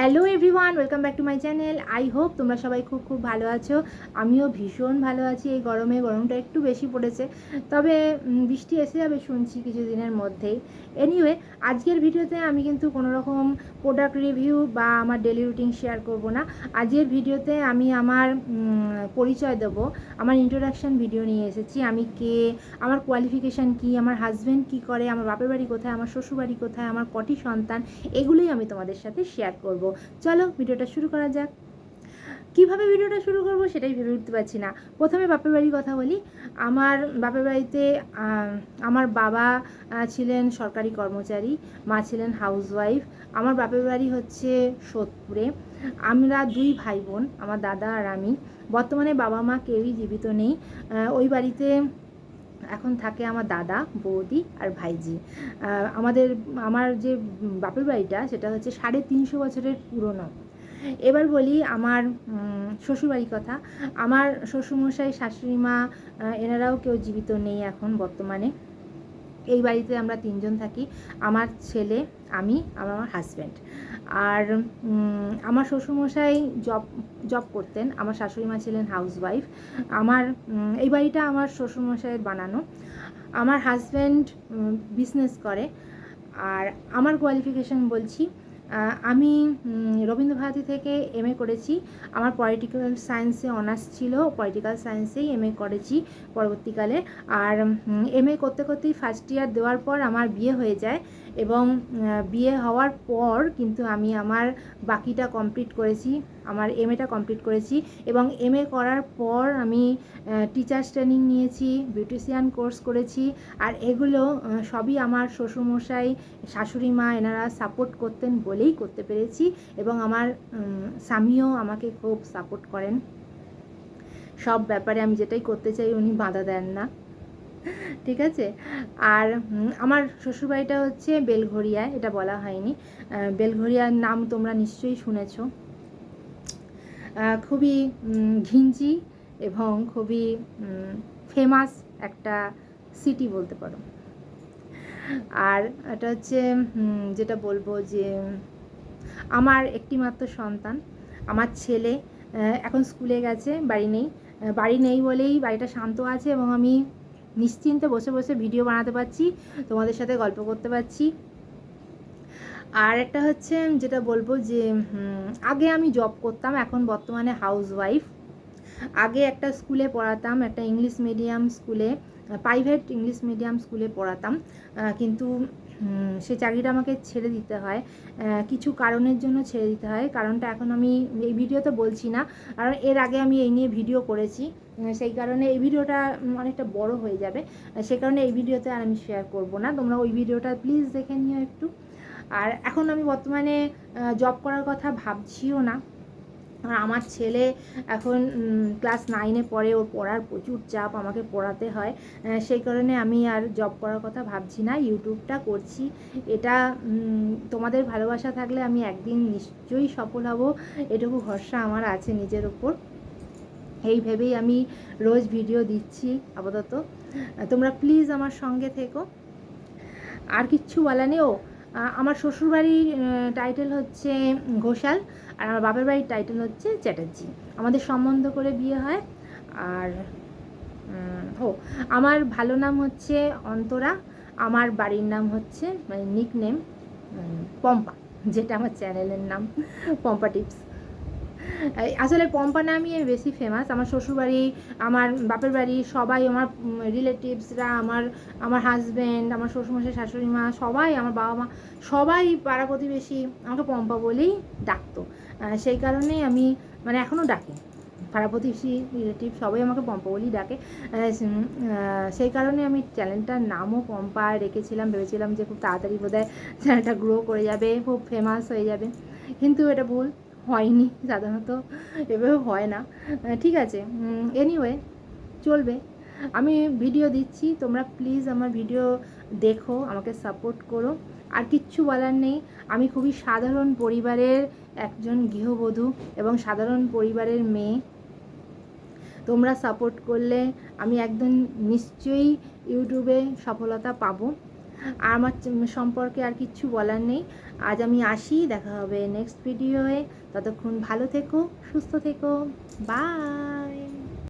Hello everyone, welcome back to my channel. I hope তোমরা সবাই খুব খুব ভালো আছো। আমিও ভীষণ ভালো আছি। এই গরমে গরমটা একটু বেশি পড়েছে। তবে বৃষ্টি এসে যাবে শুনছি কিছু দিনের মধ্যেই। এনিওয়ে আজকের ভিডিওতে আমি কিন্তু কোনো রকম প্রোডাক্ট রিভিউ বা আমার ডেলি রুটিন শেয়ার করব না। আজকের ভিডিওতে আমি আমার পরিচয় দেব। আমার ইন্ট্রোডাকশন ভিডিও নিয়ে এসেছি। আমি কে, আমার কোয়ালিফিকেশান কি, আমার হাজব্যান্ড কি করে, আমার বাপের বাড়ি কোথায়, আমার শ্বশুর বাড়ি কোথায়, আমার কটি সন্তান, এগুলোই আমি তোমাদের সাথে শেয়ার করব। চলো ভিডিওটা শুরু করা যাক। কীভাবে ভিডিওটা শুরু করব সেটাই ভেবে উঠতে পারছি না। প্রথমে বাপের বাড়ির কথা বলি। আমার বাপের বাড়িতে আমার বাবা ছিলেন সরকারি কর্মচারী, মা ছিলেন হাউসওয়াইফ আমার বাপের বাড়ি হচ্ছে সোদপুরে। আমরা দুই ভাই বোন, আমার দাদা আর আমি। বর্তমানে বাবা মা কেউই জীবিত নেই। ওই বাড়িতে এখন থাকে আমার দাদা, বৌদি আর ভাইজি। আমাদের, আমার যে বাপের বাড়িটা সেটা হচ্ছে সাড়ে তিনশো বছরের পুরনো। এবার বলি আমার শ্বশুরবাড়ির কথা। আমার শ্বশুরমশাই শাশুড়ি মা এনারাও কেউ জীবিত নেই এখন বর্তমানে। এই বাড়িতে আমরা তিনজন থাকি। আমার ছেলে, আমি, আমার হাজব্যান্ড আর আমার শ্বশুরমশাই জব জব করতেন। আমার শাশুড়ি মা ছিলেন হাউসওয়াইফ আমার এই বাড়িটা আমার শ্বশুরমশাইয়ের বানানো। আমার হাজব্যান্ড বিজনেস করে। আর আমার কোয়ালিফিকেশান বলছি আমি রবীন্দ্রভারতী থেকে এম এ করেছি। আমার পলিটিক্যাল সায়েন্সে অনার্স ছিল পলিটিক্যাল সায়েন্সেই এম করেছি পরবর্তীকালে। আর এম এ করতে করতেই ফার্স্ট ইয়ার দেওয়ার পর আমার বিয়ে হয়ে যায় এবং বিয়ে হওয়ার পর কিন্তু আমি আমার বাকিটা কমপ্লিট করেছি, আমার এম এটা কমপ্লিট করেছি এবং এম এ করার পর আমি টিচার্স ট্রেনিং নিয়েছি বিউটিশিয়ান কোর্স করেছি। আর এগুলো সবই আমার শ্বশুরমশাই শাশুড়ি মা এনারা সাপোর্ট করতেন বলেই করতে পেরেছি এবং আমার স্বামীও আমাকে খুব সাপোর্ট করেন। সব ব্যাপারে আমি যেটাই করতে চাই উনি বাধা দেন না। ঠিক আছে? আর আমার শ্বশুরবাড়িটা হচ্ছে বেলঘরিয়া এটা বলা হয়নি। বেলঘরিয়ার নাম তোমরা নিশ্চয়ই শুনেছ। খুবই ঘিঞ্জি এবং খুবই ফেমাস একটা সিটি বলতে পারো। আর এটা হচ্ছে যেটা বলব যে, আমার একটিমাত্র সন্তান, আমার ছেলে এখন স্কুলে গেছে, বাড়ি নেই বাড়ি নেই বলেই বাড়িটা শান্ত আছে এবং আমি নিশ্চিন্তে বসে বসে ভিডিও বানাতে পারছি, তোমাদের সাথে গল্প করতে পারছি। আর একটা হচ্ছে, যেটা বলব যে আগে আমি জব করতাম, এখন বর্তমানে হাউস ওয়াইফ আগে একটা স্কুলে পড়াতাম, একটা ইংলিশ মিডিয়াম স্কুলে প্রাইভেট ইংলিশ মিডিয়াম স্কুলে পড়াতাম। কিন্তু সে চাকরিটা আমাকে ছেড়ে দিতে হয়। কিছু কারণের জন্য ছেড়ে দিতে হয়। কারণটা এখন আমি এই ভিডিওতে বলছি না। কারণ এর আগে আমি এই নিয়ে ভিডিও করেছি। সেই কারণে এই ভিডিওটা অনেকটা বড় হয়ে যাবে। সে কারণে এই ভিডিওতে আর আমি শেয়ার করব না। তোমরা ওই ভিডিওটা প্লিজ দেখে নিও একটু। আর এখন আমি বর্তমানে জব করার কথা ভাবছিও না। আর আমার ছেলে এখন ক্লাস নাইনে পড়ে, ওর পড়ার প্রচুর চাপ আমাকে পড়াতে হয়। সেই কারণে আমি আর জব করার কথা ভাবছি না ইউটিউবটা করছি। এটা তোমাদের ভালোবাসা থাকলে আমি একদিন নিশ্চয়ই সফল হব, এটুকু ভরসা আমার আছে নিজের ওপর এই ভেবেই আমি রোজ ভিডিও দিচ্ছি, আপাতত। তোমরা প্লিজ আমার সঙ্গে থেকো। আর কিচ্ছু বলা নেই, ও আমার শ্বশুরবাড়ির টাইটেল হচ্ছে ঘোষাল, আর আমার বাপের বাড়ির টাইটেল হচ্ছে চ্যাটার্জি। আমাদের সম্বন্ধ করে বিয়ে হয়, আর ও, আমার ভালো নাম হচ্ছে অন্তরা, আমার বাড়ির নাম হচ্ছে মানে নিক নেম পম্পা, যেটা আমার চ্যানেলের নাম, পম্পা টিপস আসলে পম্পা আমি বেশি ফেমাস আমার শ্বশুরবাড়ি, আমার বাপের বাড়ি, সবাই আমার রিলেটিভসরা আমার আমার হাজব্যান্ড আমার শ্বশুরমশাই শাশুড়ি মা সবাই আমার বাবা মা সবাই পাড়া প্রতিবেশী, আমাকে পম্পা বলেই ডাকতো। সেই কারণেই আমি মানে এখনও ডাকি। পাড়া প্রতিবেশী রিলেটিভ সবাই আমাকে পম্পা বলেই ডাকে। সেই কারণে আমি চ্যানেলটার নামও পম্পা রেখেছিলাম। ভেবেছিলাম যে খুব তাড়াতাড়ি বোধহয় চ্যানেলটা গ্রো করে যাবে, খুব ফেমাস হয়ে যাবে। কিন্তু এটা ভুল। হয়নি সাধারণত, এভাবে হয় না। ঠিক আছে এনিওয়ে চলবে। আমি ভিডিও দিচ্ছি, তোমরা প্লিজ আমার ভিডিও দেখো, আমাকে সাপোর্ট করো। আর কিচ্ছু বলার নেই, আমি খুবই সাধারণ পরিবারের একজন গৃহবধূ এবং সাধারণ পরিবারের মেয়ে। তোমরা সাপোর্ট করলে আমি একদম নিশ্চয়ই ইউটিউবে সফলতা পাবো। আর আমার সম্পর্কে আর কিচ্ছু বলার নেই। আজ আমি আসি, দেখা হবে নেক্সট ভিডিওয়ে ততক্ষণ ভালো থেকো, সুস্থ থেকো। বাই